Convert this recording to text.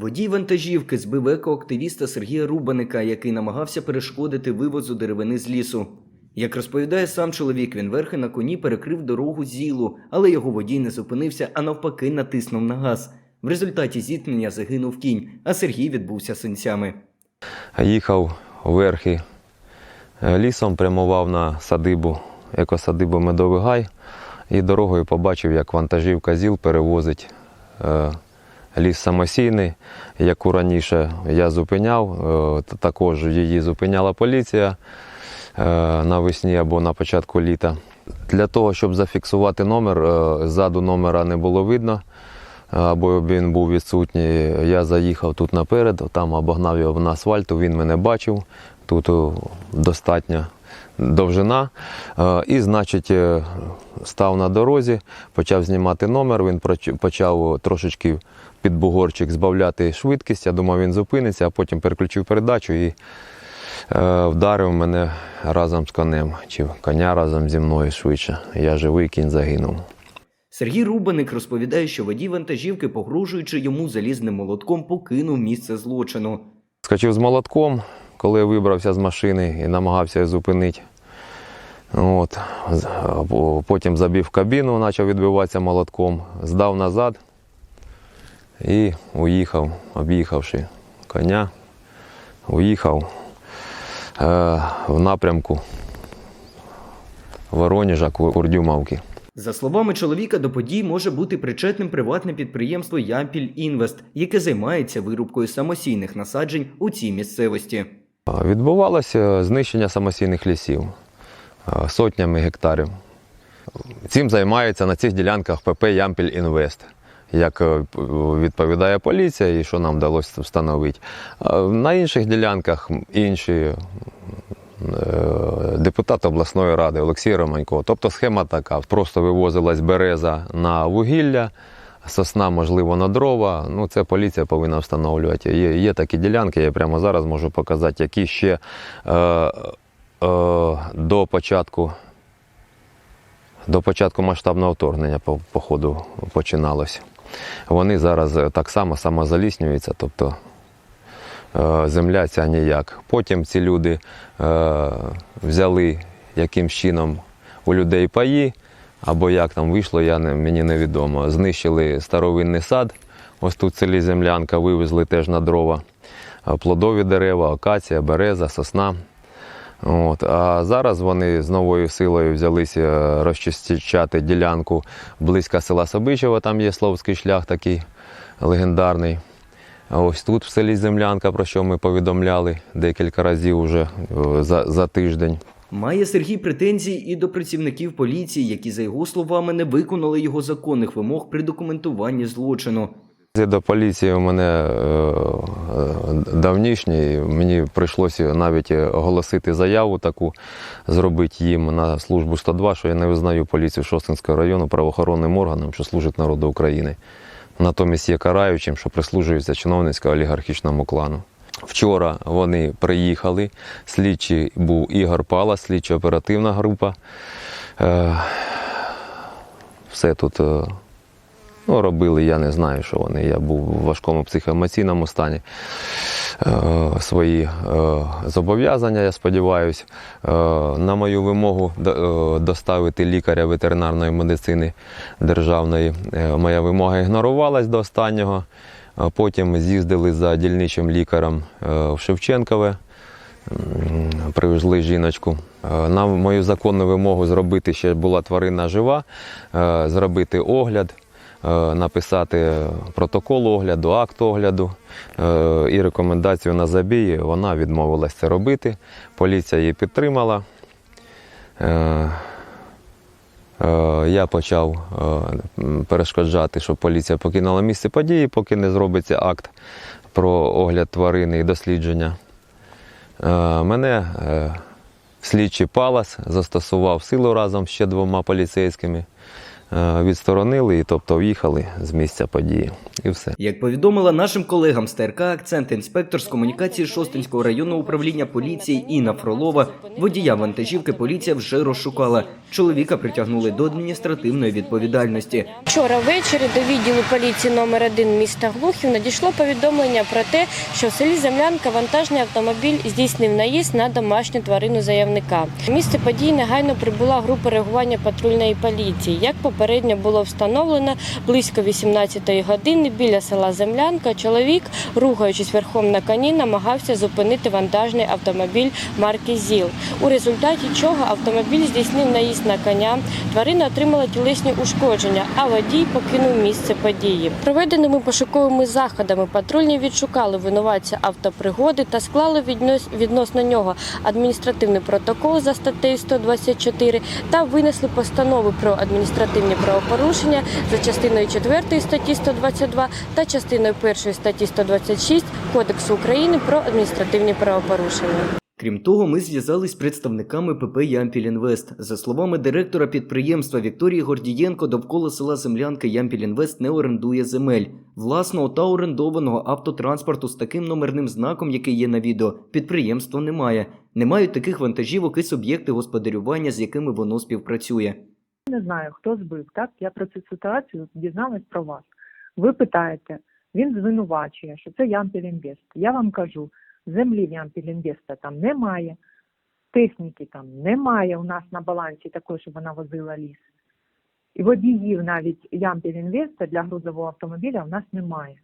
Водій вантажівки збив екоактивіста Сергія Рубаника, який намагався перешкодити вивозу деревини з лісу. Як розповідає сам чоловік, він верхи на коні перекрив дорогу зілу, але його водій не зупинився, а навпаки натиснув на газ. В результаті зіткнення загинув кінь, а Сергій відбувся синцями. Їхав верхи е, лісом, прямував на садибу, екосадибу Медовий Гай і дорогою побачив, як вантажівка ЗІЛ перевозить е, ліс самосійний, яку раніше я зупиняв. е, Також її зупиняла поліція е, навесні або на початку літа. Для того, щоб зафіксувати номер, е, ззаду номера не було видно або він був відсутній. Я заїхав тут наперед, там обогнав його на асфальту, він мене бачив. Тут достатня довжина. І, значить, став на дорозі, почав знімати номер. Він почав трошечки під бугорчик збавляти швидкість. Я думав, він зупиниться, а потім переключив передачу і е, вдарив мене разом з конем, чи коня разом зі мною швидше. Я живий, кінь загинув. Сергій Рубаник розповідає, що водій вантажівки, погрожуючи йому залізним молотком, покинув місце злочину. Скочив з молотком, коли вибрався з машини і намагався зупинити. От. Потім забіг в кабіну, почав відбиватися молотком, здав назад і уїхав, об'їхавши коня, уїхав е, в напрямку Воронежа, Курдюмовки. За словами чоловіка, до подій може бути причетним приватне підприємство Ямпіль Інвест, яке займається вирубкою самосійних насаджень у цій місцевості. Відбувалося знищення самосійних лісів сотнями гектарів. Цим займається на цих ділянках ПП Ямпіль Інвест. Як е, відповідає поліція і що нам вдалося встановити. На інших ділянках інші е, депутат обласної ради Олексій Романько. Тобто схема така: просто вивозилась береза на вугілля, сосна, можливо, на дрова. Ну, це поліція повинна встановлювати. Є, є такі ділянки, я прямо зараз можу показати, які ще е, е, до початку. До початку масштабного вторгнення по, по ходу починалося. Вони зараз е, так само самозаліснюються, тобто е, земля ця ніяк. Потім ці люди е, взяли яким чином у людей паї, або як там вийшло, я не, мені невідомо. Знищили старовинний сад, ось тут в селі землянка, вивезли теж на дрова плодові дерева, акація, береза, сосна. От. А зараз вони з новою силою взялися розчищати ділянку близько села Собичева, там є Словський шлях такий легендарний. Ось тут в селі Землянка, про що ми повідомляли декілька разів вже е, за, за тиждень. Має Сергій претензії і до працівників поліції, які, за його словами, не виконали його законних вимог при документуванні злочину. До поліції у мене е, е, давнішній. Мені прийшлося навіть оголосити заяву таку, зробити їм на службу 102, що я не визнаю поліцію Шостинського району правоохоронним органом, що служить народу України. Натомість є караючим, що прислужується чиновницько-олігархічному клану. Вчора вони приїхали. Слідчий був Ігор Пала, слідчо оперативна група. Е, все тут. Ну, робили, я не знаю, що вони. Я був в важкому психоемоційному стані. Е, свої е, зобов'язання, я сподіваюся, е, на мою вимогу е, доставити лікаря ветеринарної медицини державної. Е, моя вимога ігнорувалась до останнього. Е, Потім з'їздили за дільничим лікарем е, в Шевченкове. Привезли жіночку. На мою законну вимогу зробити ще була тварина жива, зробити огляд, написати протокол огляду, акт огляду е, і рекомендацію на забій. Вона відмовилась це робити. Поліція її підтримала. Е, е, Я почав е, перешкоджати, щоб поліція покинула місце події, поки не зробиться акт про огляд тварини і дослідження. Е, Мене е, слідчий Палас застосував силу разом з ще двома поліцейськими. Е, відсторонили, і тобто в'їхали з місця події. І все. Як повідомила нашим колегам з ТРК Акцент, інспектор з комунікації Шостинського районного управління поліції Інна Фролова, водія вантажівки поліція вже розшукала. Чоловіка притягнули до адміністративної відповідальності. Вчора ввечері до відділу поліції номер 1 міста Глухів надійшло повідомлення про те, що в селі Землянка вантажний автомобіль здійснив наїзд на домашню тварину заявника. В Місце події негайно прибула група реагування патрульної поліції. Як попередньо було встановлено, близько 18-ї години біля села Землянка чоловік, рухаючись верхом на коні, намагався зупинити вантажний автомобіль марки ЗІЛ. У результаті чого автомобіль здійснив наїзд на коня, Тварина отримала тілесні ушкодження, а водій покинув місце події. Проведеними пошуковими заходами патрульні відшукали винуватця автопригоди та склали віднос- відносно нього адміністративний протокол за статтею 124 та винесли постанови про адміністративні правопорушення за частиною 4 статті 122 та частиною 1 статті 126 Кодексу України про адміністративні правопорушення. Крім того, ми зв'язались з представниками ПП Ямпілінвест. За словами директора підприємства Вікторії Гордієнко, довкола села Землянка Ямпілінвест не орендує земель. Власного та орендованого автотранспорту з таким номерним знаком, який є на відео, підприємство не має. Не мають таких вантажівок і суб'єкти господарювання, з якими воно співпрацює. не знаю, хто збив. Так, я про цю ситуацію дізналась про вас. Ви питаєте, він звинувачує, що це Ямпілінвест. Я вам кажу, землі в Ямпілінвеста там немає, техніки там немає у нас на балансі такої, щоб вона возила ліс. І водіїв навіть Ямпілінвеста для грузового автомобіля у нас немає.